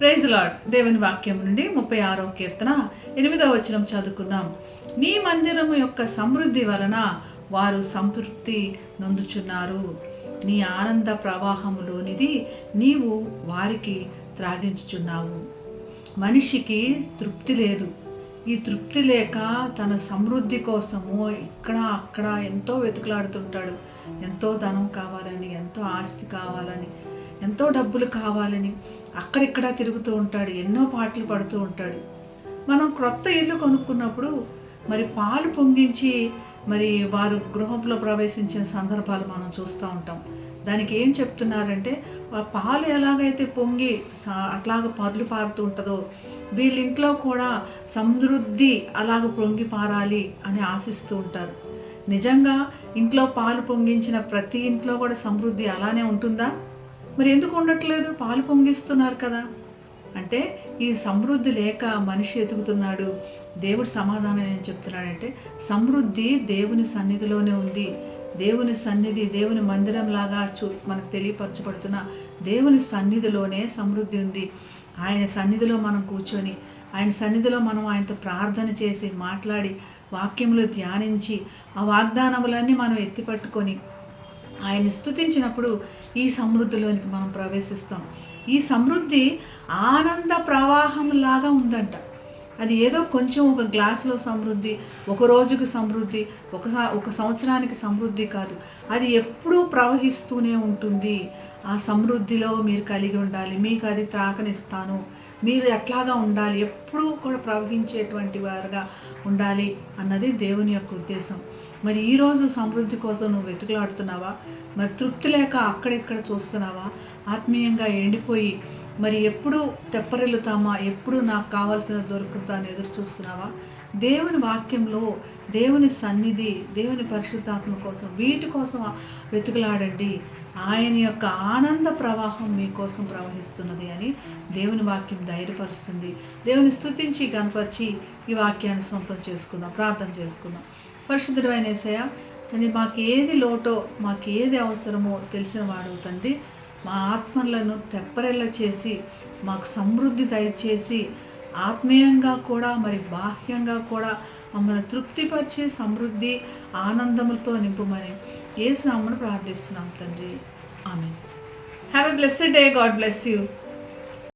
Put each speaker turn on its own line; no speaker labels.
Praise lord దేవుని వాక్యం నుండి ముప్పై ఆరో కీర్తన ఎనిమిదవ వచనం చదువుకుందాం. నీ మందిరము యొక్క సమృద్ధి వలన వారు సంతృప్తి నొందుచున్నారు. నీ ఆనంద ప్రవాహములోనిది నీవు వారికి త్రాగించుచున్నావు. మనిషికి తృప్తి లేదు. ఈ తృప్తి లేక తన సమృద్ధి కోసము ఇక్కడ అక్కడ ఎంతో వెతుకులాడుతుంటాడు. ఎంతో ధనం కావాలని ఎంతో ఆస్తి కావాలని ఎంతో డబ్బులు కావాలని అక్కడిక్కడ తిరుగుతూ ఉంటాడు ఎన్నో పాటలు పడుతూ ఉంటాడు. మనం క్రొత్త ఇల్లు కొనుక్కున్నప్పుడు మరి పాలు పొంగించి మరి వారు గృహంలో ప్రవేశించిన సందర్భాలు మనం చూస్తూ ఉంటాం. దానికి ఏం చెప్తున్నారంటే పాలు ఎలాగైతే పొంగి సా- అట్లాగ పర్లు పారుతూ ఉంటుందో వీళ్ళింట్లో కూడా సమృద్ధి అలాగ పొంగి పారాలి అని ఆశిస్తూ ఉంటారు. నిజంగా ఇంట్లో పాలు పొంగించిన ప్రతి ఇంట్లో కూడా సమృద్ధి అలానే ఉంటుందా? మరి ఎందుకు ఉండట్లేదు? పాలు పొంగిస్తున్నారు కదా. అంటే ఈ సమృద్ధి లేక మనిషి ఎదుగుతున్నాడు దేవుడు సమాధానం ఏం చెప్తున్నాడంటే సమృద్ధి దేవుని సన్నిధిలోనే ఉంది. దేవుని సన్నిధి దేవుని మందిరం లాగా చూ మనకు తెలియపరచబడుతున్న దేవుని సన్నిధిలోనే సమృద్ధి ఉంది. ఆయన సన్నిధిలో మనం కూర్చొని ఆయన సన్నిధిలో మనం ఆయనతో ప్రార్థన చేసి మాట్లాడి వాక్యములు ధ్యానించి ఆ వాగ్దానములన్నీ మనం ఎత్తిపట్టుకొని ఆయన్ని స్తుతించినప్పుడు ఈ సమృద్ధిలోనికి మనం ప్రవేశిస్తాం. ఈ సమృద్ధి ఆనంద ప్రవాహంలాగా ఉందంట. అది ఏదో కొంచెం ఒక గ్లాసులో సమృద్ధి ఒక రోజుకి సమృద్ధి ఒక ఒక సంవత్సరానికి సమృద్ధి కాదు. అది ఎప్పుడూ ప్రవహిస్తూనే ఉంటుంది. ఆ సమృద్ధిలో మీరు కలిగి ఉండాలి. మీకు అది త్రాకనిస్తాను మీరు ఎట్లాగా ఉండాలి? ఎప్పుడూ కూడా ప్రవహించేటువంటి వారుగా ఉండాలి అన్నది దేవుని యొక్క ఉద్దేశం. మరి ఈరోజు సమృద్ధి కోసం నువ్వు వెతుకులాడుతున్నావా? మరి తృప్తి లేక అక్కడెక్కడ చూస్తున్నావా? ఆత్మీయంగా ఎండిపోయి మరి ఎప్పుడు తెప్పరిల్లుతామా? ఎప్పుడు నాకు కావాల్సిన దొరుకుతా అని ఎదురు చూస్తున్నావా? దేవుని వాక్యంలో దేవుని సన్నిధి దేవుని పరిశుద్ధాత్మ కోసం వీటి కోసం వెతుకులాడండి. ఆయన యొక్క ఆనంద ప్రవాహం మీకోసం ప్రవహిస్తున్నది అని దేవుని వాక్యం ధైర్యపరుస్తుంది. దేవుని స్థుతించి కనపరిచి ఈ వాక్యాన్ని సొంతం చేసుకుందాం ప్రార్థన చేసుకుందాం. పరిశుద్ధుడు అయిన తండ్రి మాకు ఏది లోటో మాకు ఏది అవసరమో తెలిసిన వాడు తండ్రి మా ఆత్మలను తెప్పరెల్ల చేసి మాకు సమృద్ధి దయచేసి ఆత్మీయంగా కూడా మరి బాహ్యంగా కూడా మమ్మల్ని తృప్తిపరిచే సమృద్ధి ఆనందములతో నింపుమని ఏసునామను ప్రార్థిస్తున్నాం తండ్రి. ఆమె have a blessed day God bless you